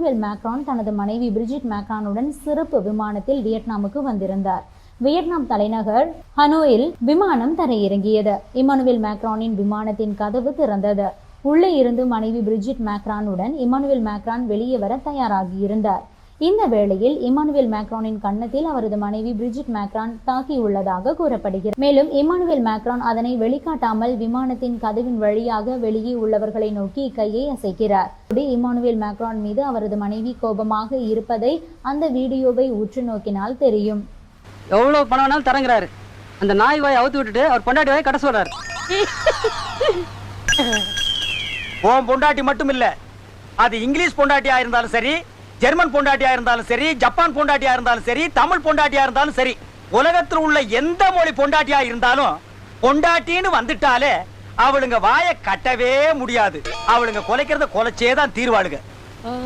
Emmanuel Macron தனது மனைவி Brigitte மேக்ரானுடன் சிறப்பு விமானத்தில் வியட்நாமுக்கு வந்திருந்தார். வியட்நாம் தலைநகர் ஹனோயில் விமானம் தரையிறங்கியது. இமானுவேல் மேக்ரானின் விமானத்தின் கதவு திறந்தது. உள்ளே இருந்து மனைவி பிரிஜிட் மேக்ரானுடன் இமானுவேல் மேக்ரான் வெளியே வர தயாராகியிருந்தார் இந்த வேளையில் இமானுவேல் மேக்ரானின் கன்னத்தில் அவரது மனைவி பிரிஜிட் மேக்ரான் தாக்கியுள்ளதாக கூறப்படுகிறது. மேலும் இமானுவேல் மேக்ரான் அதனை வெளிக்காட்டாமல் விமானத்தின் கதவின் வழியாக வெளியே உள்ளவர்களை நோக்கி கையை அசைக்கிறார். இமானுவேல் மேக்ரான் மீது அவரது மனைவி கோபமாக இருப்பதை அந்த வீடியோவை உற்று நோக்கினால் தெரியும். எவ்வளவு பணம் வேணாலும் தரங்குறாரு. அந்த நாய் வாயை அவுத்து விட்டுட்டு அவர் பொண்டாட்டி வாயை கட்ட சொல்றாரு. உன் பொண்டாட்டி மட்டும் இல்ல அது இங்கிலீஷ் பொண்டாட்டியா இருந்தாலும் சரி ஜெர்மன் பொண்டாட்டியா இருந்தாலும் சரி ஜப்பான் பொண்டாட்டியா இருந்தாலும் சரி தமிழ் பொண்டாட்டியா இருந்தாலும் சரி உலகத்தில் உள்ள எந்த மொழி பொண்டாட்டியா இருந்தாலும் பொண்டாட்டின்னு வந்துட்டாலே அவளுங்க வாயை கட்டவே முடியாது. அவளுங்க கொலைக்கிறத கொலைச்சே தான் தீர்வாளுங்க.